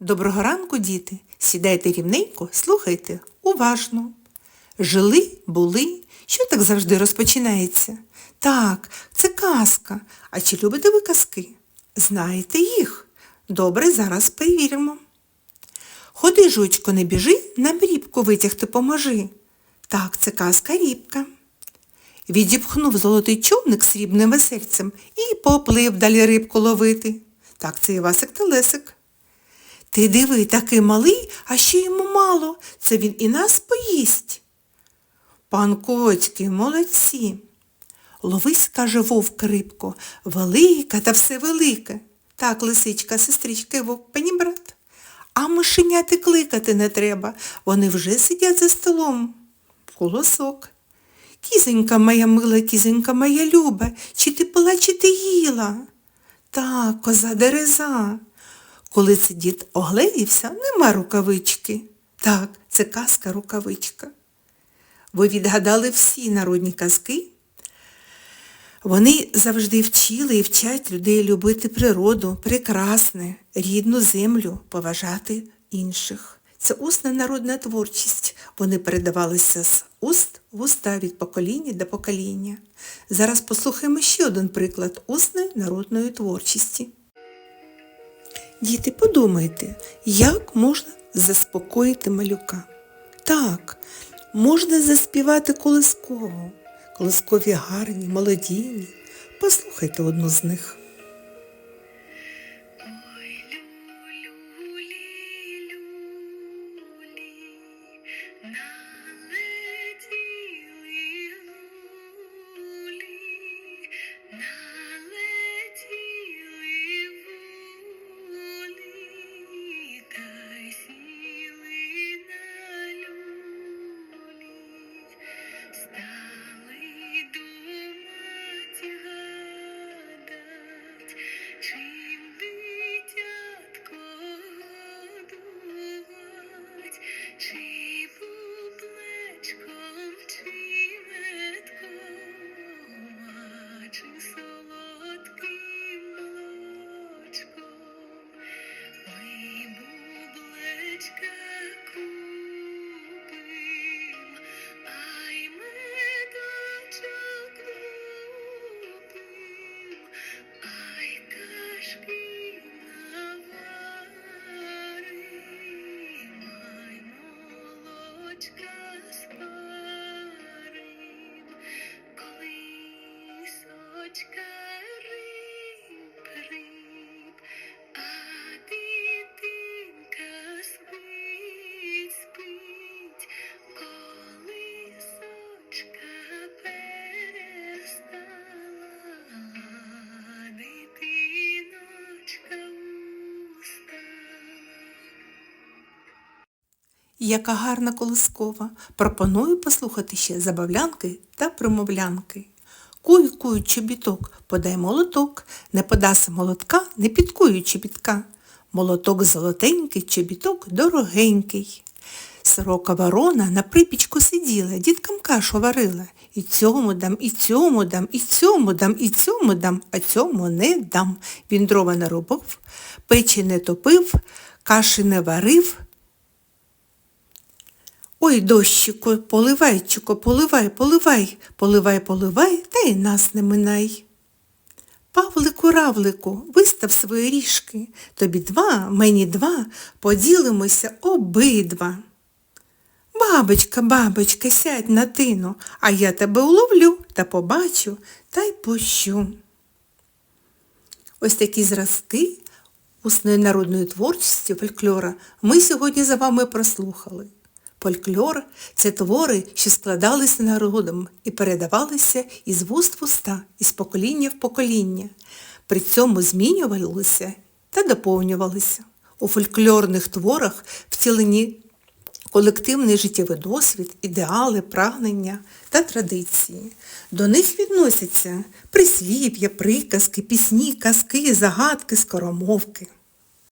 Доброго ранку, діти. Сідайте рівненько, слухайте уважно. Жили, були. Що так завжди розпочинається? Так, це казка. А чи любите ви казки? Знаєте їх? Добре, зараз перевіримо. Ходи, жучко, не біжи, нам рібку витягти поможи. Так, це казка рібка. Відіпхнув золотий човник срібним весельцем і поплив далі рибку ловити. Так, це Івасик та Лесик. Ти диви, такий малий, а ще йому мало. Це він і нас поїсть. Пан Коцький, молодці. Ловись, каже вовк рибко, велика та все велике. Так, лисичка, сестричка вовк, пані брат. А мишеняти кликати не треба, вони вже сидять за столом. Колосок. Кізонька моя мила, кізонька моя люба, чи ти пила, чи ти їла? Так, коза дереза. Коли це дід огледівся, нема рукавички. Так, це казка рукавичка. Ви відгадали всі народні казки? Вони завжди вчили і вчать людей любити природу, прекрасне, рідну землю, поважати інших. Це усна народна творчість. Вони передавалися з уст в уста від покоління до покоління. Зараз послухаємо ще один приклад усної народної творчості. Діти, подумайте, як можна заспокоїти малюка? Так, можна заспівати колискову. Колискові гарні, молодійні. Послухайте одну з них. Ой, бублечка Яка гарна колискова. Пропоную послухати ще забавлянки та примовлянки. Куй, куй, чобіток, подай молоток, не подаси молотка, не підкую чобітка. Молоток золотенький, чобіток дорогенький. Сорока ворона на припічку сиділа, діткам кашу варила. І цьому дам, і цьому дам, і цьому дам, і цьому дам, а цьому не дам. Він дрова не робив, печі не топив, каші не варив, Ой, дощику, поливайчику, поливай, поливай, поливай, поливай, та й нас не минай. Павлику, равлику, вистав свої ріжки, тобі два, мені два, поділимося обидва. Бабочка, бабочка, сядь на тину, а я тебе уловлю та побачу та й пущу. Ось такі зразки усної народної творчості фольклора ми сьогодні за вами прослухали. Фольклор це твори, що складалися народом і передавалися із вуст в уста, із покоління в покоління. При цьому змінювалися та доповнювалися. У фольклорних творах втілені колективний життєвий досвід, ідеали, прагнення та традиції. До них відносяться прислів'я, приказки, пісні, казки, загадки, скоромовки.